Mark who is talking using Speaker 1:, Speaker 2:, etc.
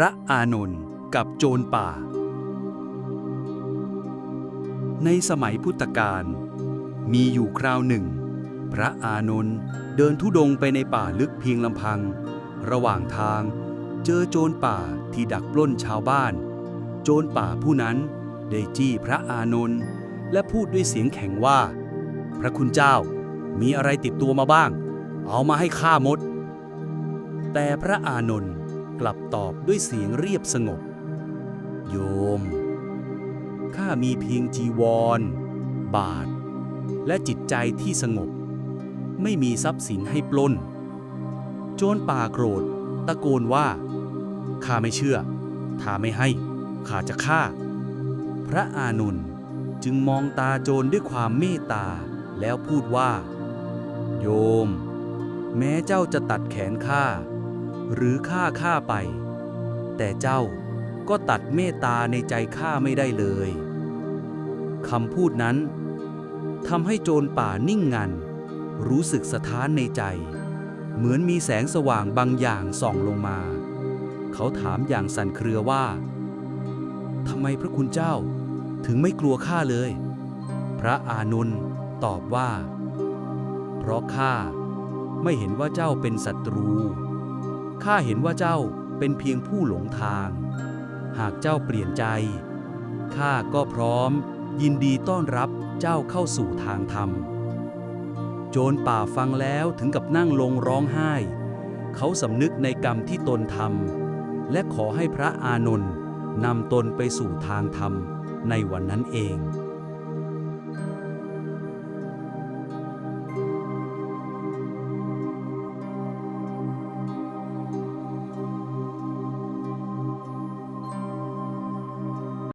Speaker 1: พระอานนท์กับโจรป่า ในสมัยพุทธกาลมีอยู่คราวหนึ่ง พระอานนท์เดินทุดงไปในป่าลึกเพียงลำพัง ระหว่างทางเจอโจรป่าที่ดักปล้นชาวบ้าน โจรป่าผู้นั้นได้จี้พระอานนท์และพูดด้วยเสียงแข็งว่า พระคุณเจ้ามีอะไรติดตัวมาบ้าง เอามาให้ข้าหมด แต่พระอานนท์ กลับตอบด้วยเสียงเรียบสงบ โยม ข้ามีเพียงจีวร บาท และจิตใจที่สงบ ไม่มีทรัพย์สินให้ปล้น โจรป่าโกรธ ตะโกนว่า ข้าไม่เชื่อ ถ้าไม่ให้ ข้าจะฆ่า พระอานนท์จึงมองตาโจรด้วยความเมตตา แล้วพูดว่า โยม แม้เจ้าจะตัดแขนข้า หรือฆ่าข้าไป แต่เจ้าก็ตัดเมตตาในใจข้าไม่ได้เลยคำพูดนั้นทำให้โจรป่านิ่งงัน รู้สึกสะท้านในใจ เหมือนมีแสงสว่างบางอย่างส่องลงมา เขาถามอย่างสั่นเครือว่าทำไมพระคุณเจ้าถึงไม่กลัวข้าเลย พระอานุนตอบว่า เพราะข้าไม่เห็นว่าเจ้าเป็นศัตรู ข้าเห็นว่าเจ้าเป็นเพียงผู้หลงทาง หากเจ้าเปลี่ยนใจ ข้าก็พร้อม ยินดีต้อนรับเจ้าเข้าสู่ทางธรรม โจรป่าฟังแล้วถึงกับนั่งลงร้องไห้ เขาสำนึกในกรรมที่ตนทำ และขอให้พระอานนท์นำตนไปสู่ทางธรรมในวันนั้นเอง